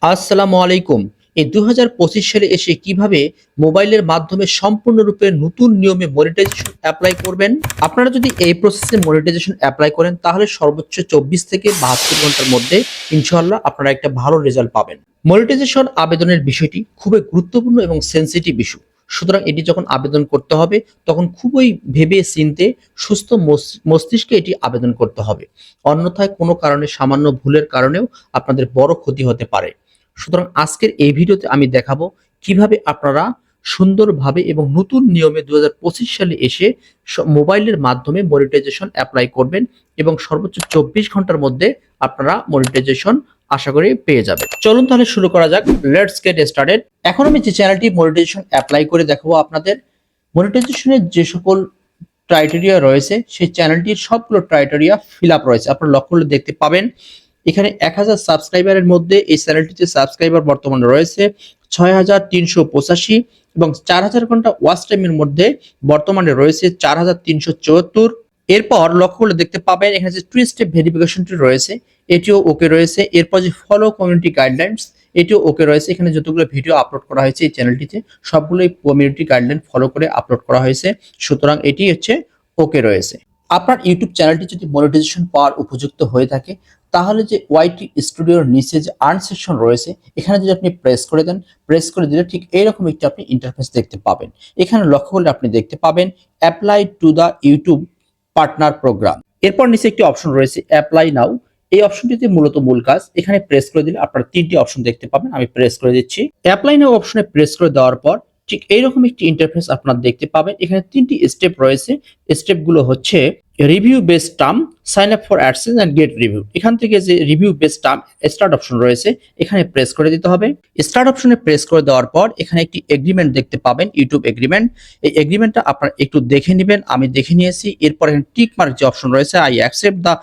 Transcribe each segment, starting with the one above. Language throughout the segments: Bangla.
আসসালামু আলাইকুম। এই দুই হাজার পঁচিশ সালে এসে কীভাবে মোবাইলের মাধ্যমে সম্পূর্ণরূপে নতুন নিয়মে মনিটাইজেশন অ্যাপ্লাই করবেন? আপনারা যদি এই প্রসেসে মনিটাইজেশন অ্যাপ্লাই করেন, তাহলে সর্বোচ্চ চব্বিশ থেকে বাহাত্তর ঘণ্টার মধ্যে ইনশাল্লাহ আপনারা একটা ভালো রেজাল্ট পাবেন। মনিটাইজেশন আবেদনের বিষয়টি খুবই গুরুত্বপূর্ণ এবং সেন্সিটিভ ইস্যু সুতরাং এটি যখন আবেদন করতে হবে, তখন খুবই ভেবে চিনতে সুস্থ মস- মস্তিষ্কে এটি আবেদন করতে হবে। অন্যথায় কোনো কারণে, সামান্য ভুলের কারণেও আপনাদের বড় ক্ষতি হতে পারে। সুতরাং আজকের এই ভিডিওতে আমি দেখাবো কীভাবে আপনারা সুন্দরভাবে এবং নতুন নিয়মে দু হাজার পঁচিশ সালে এসে মোবাইলের মাধ্যমে মনিটাইজেশন অ্যাপ্লাই করবেন এবং সর্বোচ্চ চব্বিশ ঘণ্টার মধ্যে আপনারা মনিটাইজেশন আশা করি পেয়ে যাবেন। চলুন তাহলে শুরু করা যাক। লেটস গেট স্টার্টেড এখন আমি যে চ্যানেলটি মনিটাইজেশন অ্যাপ্লাই করে দেখাবো আপনাদের মনিটাইজেশনের যে সকল ক্রাইটেরিয়া রয়েছে, সেই চ্যানেলটির সবগুলো ক্রাইটেরিয়া ফিল আপ রয়েছে। আপনারা লক্ষ্য দেখতে পাবেন এখানে এক হাজার সাবস্ক্রাইবারের মধ্যে এই চ্যানেলটিতে সাবস্ক্রাইবার বর্তমানে রয়েছে ছয় হাজার তিনশো পঁচাশি এবং চার হাজার ঘণ্টা ওয়াচ টাইমের মধ্যে বর্তমানে রয়েছে চার হাজার তিনশো চুয়াত্তর। এরপর লক্ষ্য করলে দেখতে পাবেন এখানে যে টু স্টেপ ভেরিফিকেশনটি রয়েছে, এটিও ওকে রয়েছে। এরপর যে ফলো কমিউনিটি গাইডলাইন্স এটিও ওকে রয়েছে। এখানে যতগুলো ভিডিও আপলোড করা হয়েছে এই চ্যানেলটিতে, সবগুলোই কমিউনিটি গাইডলাইন ফলো করে আপলোড করা হয়েছে। সুতরাং এটি হচ্ছে ওকে রয়েছে। আপনার ইউটিউব চ্যানেলটি যদি মনিটাইজেশন পাওয়ার উপযুক্ত হয়ে থাকে তাহলে যে ওয়াইটি স্টুডিওর নিচে যে আর্ন সেকশন রয়েছে, এখানে যদি আপনি প্রেস করে দেন প্রেস করে দিলে ঠিক এইরকম একটি আপনি ইন্টারফেস দেখতে পাবেন। এখানে লক্ষ্য করলে আপনি দেখতে পাবেন apply to the YouTube partner program এরপর নিচে একটি অপশন রয়েছে অ্যাপ্লাই নাও এই অপশনটিতে মূলত মূল কাজ, এখানে প্রেস করে দিলে আপনারা তিনটি অপশন দেখতে পাবেন, আমি প্রেস করে দিচ্ছি। অ্যাপ্লাই নাও অপশনে প্রেস করে দেওয়ার পর, ঠিক এইরকম একটি ইন্টারফেস আপনারা দেখতে পাবেন। এখানে তিনটি স্টেপ রয়েছে স্টেপগুলো হচ্ছে review base term sign up for AdSense and get review এখান থেকে যে review base term start option রয়েছে, এখানে প্রেস করে দিতে হবে। স্টার্ট অপশনে প্রেস করে দেওয়ার পর, এখানে একটি এগ্রিমেন্ট দেখতে পাবেন ইউটিউব এগ্রিমেন্ট এই এগ্রিমেন্টটা আপনারা একটু দেখে নেবেন, আমি দেখে নিয়েছি। এরপর এখানে টিক মার্ক যে অপশন রয়েছে I accept the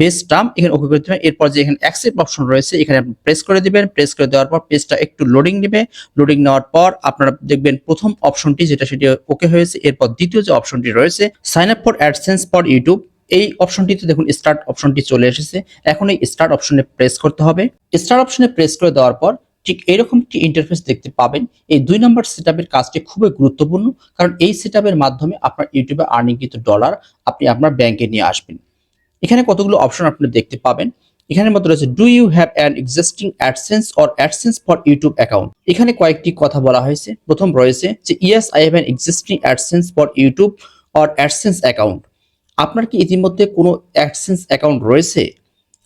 base term এখানে ওকে করে দেবেন এরপর যে এখানে অ্যাকসেপ্ট অপশন রয়েছে, এখানে আপনি প্রেস করে দিবেন। প্রেস করে দেওয়ার পর পেজটা একটু লোডিং নেবে। লোডিং নেওয়ার পর আপনারা দেখবেন প্রথম অপশনটি যেটা, সেটি ওকে হয়েছে। এরপর দ্বিতীয় যে অপশনটি রয়েছে sign up for AdSense for YouTube এই অপশনটিতে দেখুন স্টার্ট অপশনটি চলে এসেছে। এখন এই স্টার্ট অপশনে প্রেস করতে হবে। স্টার্ট অপশনে প্রেস করে দেওয়ার পর ঠিক এরকম একটি ইন্টারফেস দেখতে পাবেন। এই দুই নম্বর সেটআপের কাজটি খুবই গুরুত্বপূর্ণ, কারণ এই সেটআপের মাধ্যমে আপনার ইউটিউবে আর্নিং কিন্তু ডলার আপনি আপনার ব্যাংকে নিয়ে আসবেন। এখানে কতগুলো অপশন আপনি দেখতে পাবেন। এখানের মধ্যে রয়েছে do you have an existing AdSense or AdSense for YouTube account এখানে কয়েকটি কথা বলা হয়েছে। প্রথম রয়েছে যে yes I have an existing AdSense for YouTube or AdSense account আপনার কি ইতিমধ্যে কোনো অ্যাডসেন্স অ্যাকাউন্ট রয়েছে?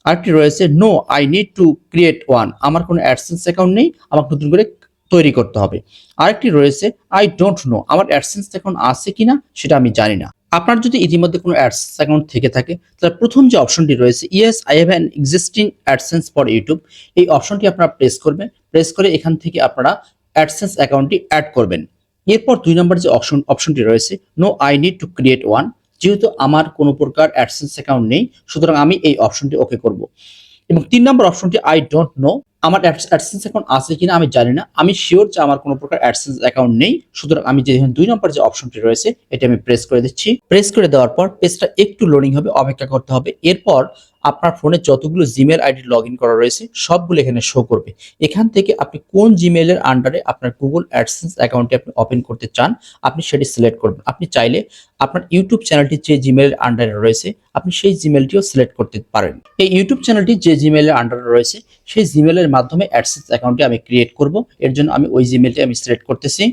আরেকটি রয়েছে no I need to create one আমার কোনো অ্যাডসেন্স অ্যাকাউন্ট নেই, আমাকে নতুন করে তৈরি করতে হবে। আরেকটি রয়েছে আই ডোন্ট নো আমার অ্যাডসেন্স অ্যাকাউন্ট আছে কিনা, সেটা আমি জানি না। আপনার যদি ইতিমধ্যে কোনো অ্যাডসেন্স অ্যাকাউন্ট থেকে থাকে, তাহলে প্রথম যে অপশনটি রয়েছে, yes, I have an existing AdSense for YouTube এই অপশনটি আপনারা প্রেস করবেন। প্রেস করে এখান থেকে আপনারা অ্যাডসেন্স অ্যাকাউন্টটি অ্যাড করবেন। এরপর দুই নম্বর যে অপশন, অপশনটি রয়েছে, no, I need to create one যেহেতু আমার কোনো প্রকার অ্যাডসেন্স অ্যাকাউন্ট নেই, সুতরাং আমি এই অপশনটি ওকে করব। এবং তিন নম্বর অপশনটি আই ডোন্ট নো আমার অ্যাডসেন্স অ্যাকাউন্ট আছে কিনা আমি জানি না। আমি শিওর যে আমার কোনো প্রকার অ্যাডসেন্স অ্যাকাউন্ট নেই। সুতরাং আমি যে দুই নম্বর যে অপশনটি রয়েছে, এটা আমি প্রেস করে দিচ্ছি। প্রেস করে দেওয়ার পর পেজটা একটু লোডিং হবে, অপেক্ষা করতে হবে। এরপর আপনার ফোনে যতগুলো জিমেল আইডি লগ ইন করা রয়েছে, সবগুলো এখানে শো করবে। এখান থেকে আপনি কোন জিমেলের আন্ডারে আপনার গুগল অ্যাডসেন্স অ্যাকাউন্টটি আপনি ওপেন করতে চান, আপনি সেটি সিলেক্ট করবেন। আপনি চাইলে আপনার ইউটিউব চ্যানেলটি যে জিমেলের আন্ডারে রয়েছে, আপনি সেই জিমেলটিও সিলেক্ট করতে পারেন। এই ইউটিউব চ্যানেলটি যে জিমেলের আন্ডারে রয়েছে, সেই জিমেলের মাধ্যমে অ্যাডসেন্স অ্যাকাউন্টটি আমি ক্রিয়েট করব। এর জন্য আমি ওই জিমেলটি আমি সিলেক্ট করতেছি।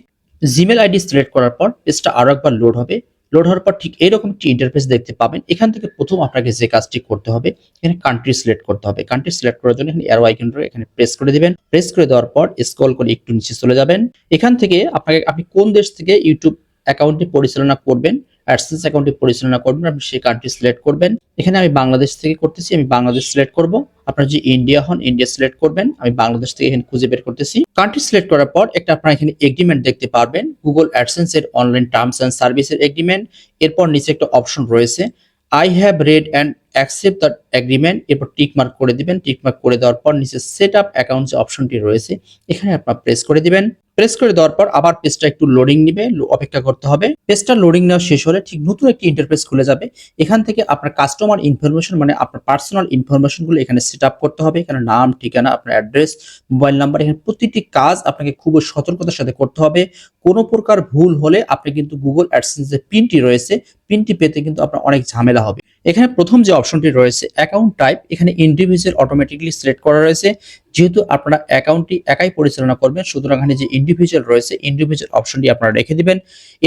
জিমেল আইডি সিলেক্ট করার পর পেজটা আরও একবার লোড হবে। লোড হওয়ার পর ঠিক এরকম একটি ইন্টারফেস দেখতে পাবেন। এখান থেকে প্রথম আপনাকে যে কাজটি করতে হবে, এখানে কান্ট্রি সিলেক্ট করতে হবে। কান্ট্রি সিলেক্ট করার জন্য এখানে অ্যারো আইকন এখানে প্রেস করে দিবেন। প্রেস করে দেওয়ার পর স্ক্রল করে একটু নিচে চলে যাবেন। এখান থেকে আপনাকে, আপনি কোন দেশ থেকে ইউটিউব অ্যাকাউন্টটি পরিচালনা করবেন অ্যাডসেন্স অ্যাকাউন্টটি পরিচালনা করবেন, আপনি সেই কান্ট্রি সিলেক্ট করবেন। এখানে আমি বাংলাদেশ থেকে করতেছি, আমি বাংলাদেশ সিলেক্ট করব। আপনার যে ইন্ডিয়া হন ইন্ডিয়া সিলেক্ট করবেন, আমি বাংলাদেশ থেকে এখানে খুঁজে বের করতেছি। কান্ট্রি সিলেক্ট করার পর একটা আপনারা এখানে এগ্রিমেন্ট দেখতে পারবেন গুগল অ্যাডসেন্স এর অনলাইন টার্মস অ্যান্ড সার্ভিসের এগ্রিমেন্ট এরপর নিচে একটা অপশন রয়েছে I have read and accept the agreement এরপর টিক মার্ক করে দিবেন। টিক মার্ক করে দেওয়ার পর নিচে সেট আপ অ্যাকাউন্ট যে অপশনটি রয়েছে, এখানে আপনার প্রেস করে দিবেন। প্রেস করে দেওয়ার পর আবার পেজটা একটু লোডিং নিবে অপেক্ষা করতে হবে। পেজটা লোডিং নেওয়া শেষ হলে ঠিক নতুন একটি ইন্টারফেস খুলে যাবে। এখান থেকে আপনার কাস্টমার ইনফরমেশন মানে আপনার পার্সোনাল ইনফরমেশনগুলো এখানে সেট আপ করতে হবে। এখানে নাম, ঠিকানা, আপনার অ্যাড্রেস মোবাইল নাম্বার এখানে প্রতিটি কাজ আপনাকে খুবই সতর্কতার সাথে করতে হবে। কোনো প্রকার ভুল হলে আপনি কিন্তু গুগল অ্যাডসেন্স যে পিনটি রয়েছে পিনটি পেতে কিন্তু আপনার অনেক ঝামেলা হবে। এখানে প্রথম যে অপশনটি রয়েছে অ্যাকাউন্ট টাইপ এখানে ইন্ডিভিজুয়াল অটোমেটিকলি সিলেক্ট করা রয়েছে। যেহেতু আপনারা অ্যাকাউন্টটি একাই পরিচালনা করবেন, সুতরাং এখানে যে ইন্ডিভিজুয়াল রয়েছে ইন্ডিভিজুয়াল অপশনটি আপনারা রেখে দিবেন।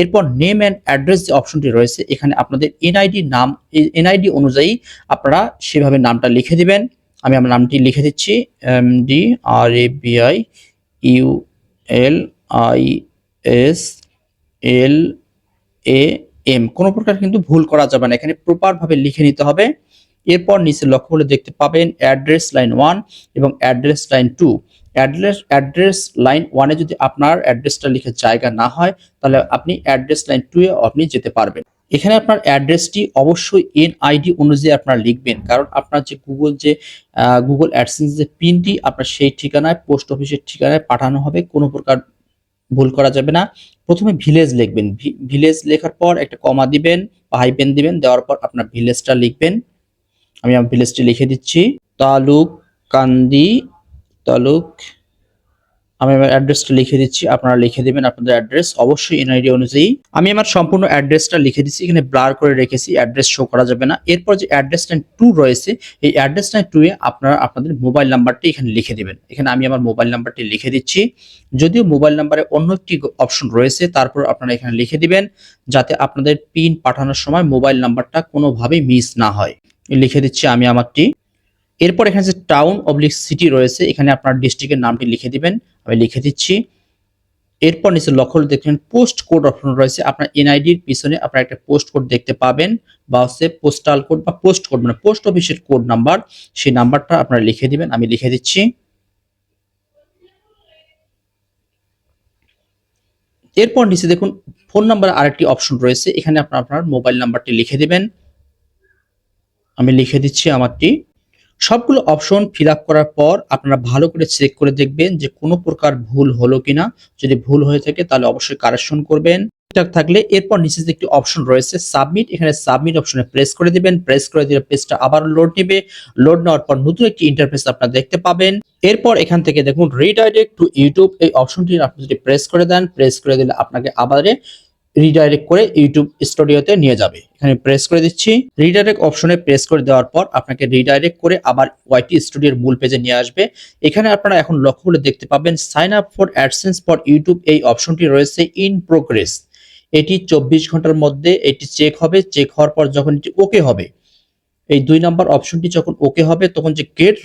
এরপর নেম অ্যান্ড অ্যাড্রেস যে অপশনটি রয়েছে, এখানে আপনাদের এনআইডি নাম এনআইডি অনুযায়ী আপনারা সেভাবে নামটা লিখে দিবেন। আমি আমার নামটি লিখে দিচ্ছি M D R A B I U L I S L A M কোনো প্রকার কিন্তু ভুল করা যাবে না। এখানে প্রপার ভাবে লিখে নিতে হবে। এরপর নিচে লক্ষ্য করে দেখতে পাবেন অ্যাড্রেস লাইন ওয়ান এবং address line two address address line ওয়ানে যদি আপনার অ্যাড্রেসটা লিখে জায়গা না হয়, তাহলে আপনি অ্যাড্রেস লাইন টু এ আপনি যেতে পারবেন। এখানে আপনার অ্যাড্রেসটি অবশ্যই এনআইডি অনুযায়ী আপনারা লিখবেন। কারণ আপনার যে গুগল যে গুগল অ্যাডসেন্স যে পিনটি আপনার সেই ঠিকানায়, পোস্ট অফিসের ঠিকানায় পাঠানো হবে। কোনো প্রকার ভুল করা যাবে না। প্রথমে ভিলেজ লিখবেন। ভিলেজ লেখার পর একটা কমা দিবেন বা হাইপেন দিবেন, দেওয়ার পর আপনার ভিলেজটা লিখবেন। আমি আমার ভিলেজটি লিখে দিচ্ছি। তালুক কান্দি, তালুক আমি আমার অ্যাড্রেসটা লিখে দিচ্ছি, আপনারা লিখে দিবেন আপনাদের অ্যাড্রেস। অবশ্যই এনআইডি অনুযায়ী আমি আমার সম্পূর্ণ অ্যাড্রেসটা লিখে দিচ্ছি, এখানে ব্লার করে রেখেছি, অ্যাড্রেস শো করা যাবে না। এরপর যে অ্যাড্রেস লাইন টু রয়েছে, এই অ্যাড্রেস লাইন টু এ আপনারা আপনাদের মোবাইল নাম্বারটি এখানে লিখে দিবেন। এখানে আমি আমার মোবাইল নাম্বারটি লিখে দিচ্ছি। যদিও মোবাইল নাম্বারে অন্য একটি অপশন রয়েছে, তারপর আপনারা এখানে লিখে দিবেন, যাতে আপনাদের পিন পাঠানোর সময় মোবাইল নাম্বারটা কোনোভাবেই মিস না হয়। লিখে দিচ্ছি আমি আমারটি। এরপর এখানে যে টাউন অবলিক সিটি রয়েছে, এখানে আপনার ডিস্ট্রিক্টের নামটি লিখে দিবেন। আমি লিখে দিচ্ছি। এরপর নিচে লক্ষ্য দেখবেন পোস্ট কোড অপশন রয়েছে। আপনার এনআইডির পিছনে আপনার একটা পোস্ট কোড দেখতে পাবেন, বা হচ্ছে পোস্টাল কোড বা পোস্ট কোড মানে পোস্ট অফিসের কোড নাম্বার সেই নাম্বারটা আপনারা লিখে দিবেন। আমি লিখে দিচ্ছি। এরপর নিচে দেখুন ফোন নাম্বার আরেকটি অপশন রয়েছে। এখানে আপনার আপনার মোবাইল নাম্বারটি লিখে দিবেন। আমি লিখে দিচ্ছি আমারটি। সবগুলো অপশন ফিল করার পর আপনারা ভালো করে চেক করে দেখবেন যে কোনো প্রকার ভুল হলো কিনা। যদি ভুল হয়ে থাকে তাহলে অবশ্যই কারেকশন করবেন। ঠিকঠাক থাকলে এরপর নিচে যে একটি অপশন রয়েছে সাবমিট এখানে সাবমিট অপশনে প্রেস করে দিবেন। প্রেস করে দিলে পেজটা আবার লোড নেবে। লোড নেওয়ার পর নতুন একটি ইন্টারফেস আপনারা দেখতে পাবেন। এরপর এখান থেকে দেখুন রিডাইরেক্ট টু ইউটিউব এই অপশনটি আপনি যদি প্রেস করে দেন প্রেস করে দিলে আপনাকে আবারে রিডাইরেক্ট করে ইউটিউব স্টুডিওতে নিয়ে যাবে। এখানে প্রেস করে দিচ্ছি। রিডাইরেক্ট অপশনে প্রেস করে দেওয়ার পর আপনাকে রিডাইরেক্ট করে আবার ওয়াইটি স্টুডিওর মূল পেজে নিয়ে আসবে। এখানে আপনারা এখন লক্ষ্য করে দেখতে পাবেন sign up for AdSense for YouTube এই অপশনটি রয়েছে ইন প্রোগ্রেস এটি চব্বিশ ঘণ্টার মধ্যে এটি চেক হবে। চেক হওয়ার পর যখন এটি ওকে হবে, এই দুই নাম্বার অপশনটি যখন ওকে হবে, তখন যে গেট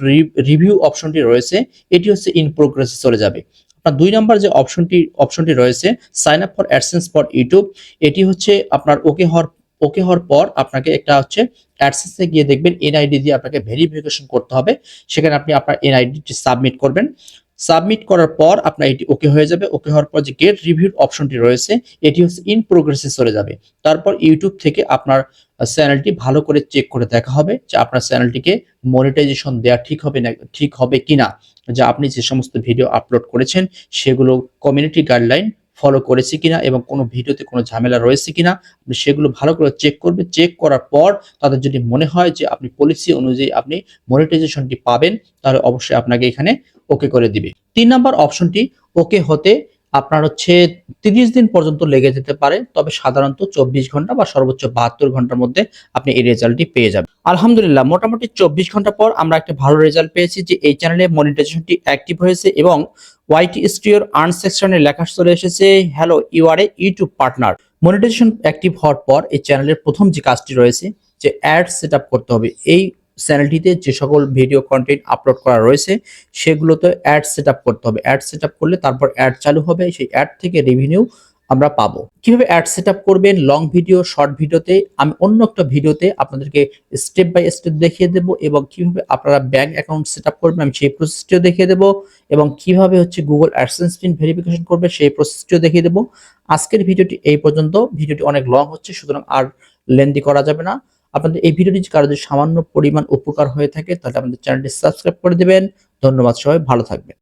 রিভিউ অপশনটি রয়েছে, এটি হচ্ছে ইন প্রোগ্রেসে চলে যাবে। আপনার দুই নাম্বার যে অপশনটি অপশনটি রয়েছে sign up for AdSense for YouTube এটি হচ্ছে আপনার ওকে হওয়ার ওকে হওয়ার পর আপনাকে একটা হচ্ছে অ্যাডসেন্সে গিয়ে দেখবেন এনআইডি দিয়ে আপনাকে ভেরিফিকেশন করতে হবে। সেখানে আপনি আপনার এনআইডিটি সাবমিট করবেন। সাবমিট করার পর আপনার এটি ওকে হয়ে যাবে। ওকে হওয়ার পর যে গেট রিভিউর অপশনটি রয়েছে, এটি হচ্ছে ইন প্রোগ্রেসে চলে যাবে। তারপর ইউটিউব থেকে আপনার চ্যানেলটি ভালো করে চেক করে দেখা হবে যে আপনার চ্যানেলটিকে মনিটাইজেশন দেওয়া ঠিক হবে না, ঠিক হবে কিনা। যে আপনি যে সমস্ত ভিডিও আপলোড করেছেন, সেগুলো কমিউনিটি গাইডলাইন ফলো করেছে কিনা এবং কোনো ভিডিওতে কোনো ঝামেলা রয়েছে কিনা, আপনি সেগুলো ভালো করে চেক করবে। চেক করার পর তাদের যদি মনে হয় যে আপনি পলিসি অনুযায়ী আপনি মনিটাইজেশনটি পাবেন, তাহলে অবশ্যই আপনাকে এখানে ওকে করে দিবে। তিন নাম্বার অপশনটি ওকে হতে আপনার হচ্ছে তিরিশ দিন পর্যন্ত লেগে যেতে পারে, তবে সাধারণত চব্বিশ ঘণ্টা বা সর্বোচ্চ বাহাত্তর ঘণ্টার মধ্যে আপনি এই রেজাল্টটি পেয়ে যাবেন। আলহামদুলিল্লাহ, মোটামুটি চব্বিশ ঘণ্টা পর আমরা একটা ভালো রেজাল্ট পেয়েছি যে এই চ্যানেলে মনিটাইজেশনটি অ্যাক্টিভ হয়েছে এবং ওয়াইটি স্টুডিওর আর্ন সেকশনে লেখা চলে এসেছে hello you are a YouTube partner monetization active হওয়ার পর এই চ্যানেলের প্রথম যে কাজটি রয়েছে, যে অ্যাড সেট করতে হবে। এই চ্যানেলটিতে যে সকল ভিডিও কন্টেন্ট আপলোড করা রয়েছে, সেগুলোতে অ্যাড সেট করতে হবে। অ্যাড সেট করলে তারপর অ্যাড চালু হবে। সেই অ্যাড থেকে রেভিনিউ আমরা পাবো। কীভাবে অ্যাড সেট আপ করবেন? লং ভিডিও শর্ট ভিডিওতে আমি অন্য একটা ভিডিওতে আপনাদেরকে স্টেপ বাই স্টেপ দেখিয়ে দেব এবং কীভাবে আপনারা ব্যাংক অ্যাকাউন্ট সেট আপ করবেন আমি সেই প্রসেসটিও দেখিয়ে দেব এবং কীভাবে হচ্ছে গুগল অ্যাডসেন্স পিন ভেরিফিকেশন করবে সেই প্রসেসটিও দেখিয়ে দেব। আজকের ভিডিওটি এই পর্যন্ত। ভিডিওটি অনেক লং হচ্ছে, সুতরাং আর লেন্দি করা যাবে না। আপনাদের এই ভিডিওটি কারও যদি সামান্য পরিমাণ উপকার হয়ে থাকে, তাহলে আমাদের চ্যানেলটি সাবস্ক্রাইব করে দেবেন। ধন্যবাদ সবাই, ভালো থাকবেন।